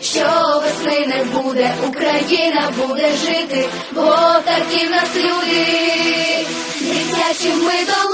що весни не буде, Україна буде жити, бо такі в нас люди, дитячими долонями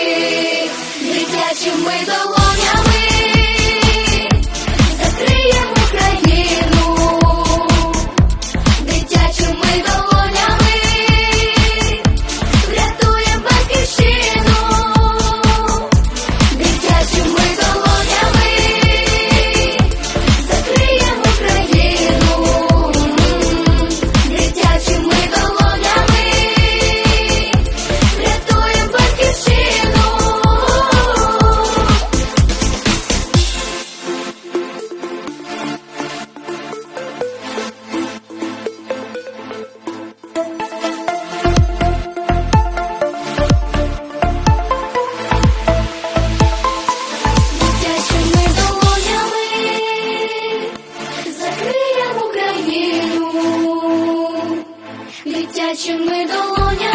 дитячими долонями